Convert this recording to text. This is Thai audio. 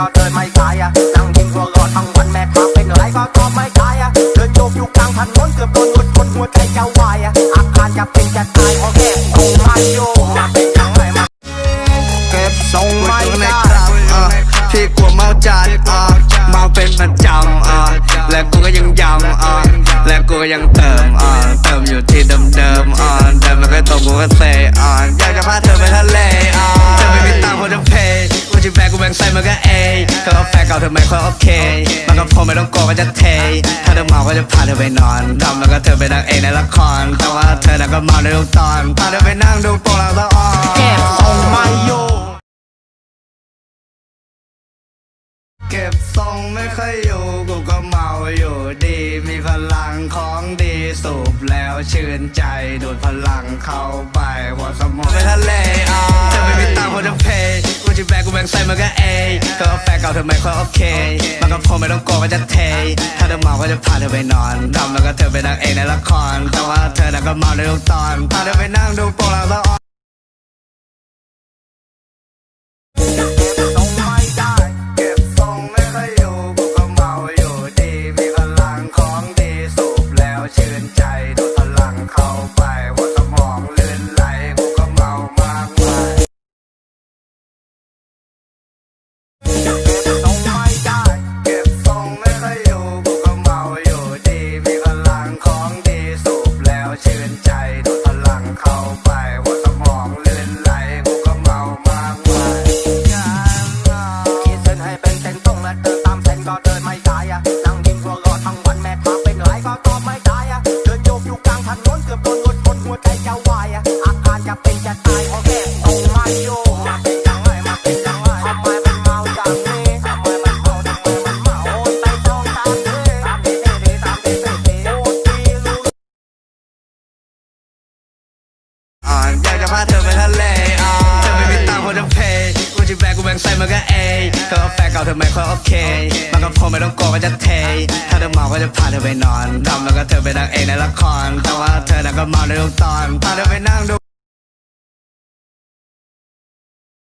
ก็เกิดไม่ตายนั่งยิ้มหัวรอทั้งวันแม่ค้าเป็นไรก็ก็ไม่ตายเดินจบอยู่กลางถนนเกือบโดนรถชนหัวใจจะวายอาการจะเป็นจะตายโอเค่คงไม่โยจะเป็นยังไงมาเก็บทรงไม่ได้ที่กลัวเมาจัดอะเมาเป็นประจำอะและกูก็ยังยำอะและกูก็ยังเติมอะเติมอยู่ที่เดิมๆอะเดิมแล้วก็ตกกูก็เตอะอยากจะพาเธอไปทะเล งใส่มันก็เอเธอเอาแฟนเก่าเธอไม่ค่อยโอเค มันก็พอไม่ต้องโกลัวก็จะเท ถ้าเธอเมาก็จะพาเธอไปนอนทำแล้วก็เธอไปนางเอกในละคร แต่ว่าเธอน่ะก็เมาในทุกตอน พาเธอไปนั่งดูโปรงลางสะอ่อนเก็บทรงไม่อยู่เก็บทรงไม่ค่อยอยู่ กูก็เมาอยู่ดี มีพลังของดี สูบแล้วชื่นใจดูดพลังเข้าไปหัวสมองไปทะเลอะเธอไม่มีตังค์พอจะเพย์กูจะแบกกูแบ่งใส่มันก็เอเธอเอาแฟนเก่าเธอไม่ค่อยโอเคมันก็พอไม่ต้องโกลัวก็จะเท ถ้าเธอเมาก็จะพาเธอไปนอนทำแล้วก็เธอไปนางเอกในละครแต่ว่าเธอน่ะก็เมาในทุกตอนพาเธอไปนั่งดูโปรงลางสะอ่อน ม่งใส่มันก็เอเธอเอาแฟนเก่าเธอไม่ค่อยโอเค มันก็พอไม่ต้องโกลัวก็จะเท ถ้าเธอเมาก็จะพาเธอไปนอนทำแล้วก็เธอไปนางเอกในละคร แต่ว่าเธอน่ะก็เมาในทุกตอน พาเธอไปนั่งดู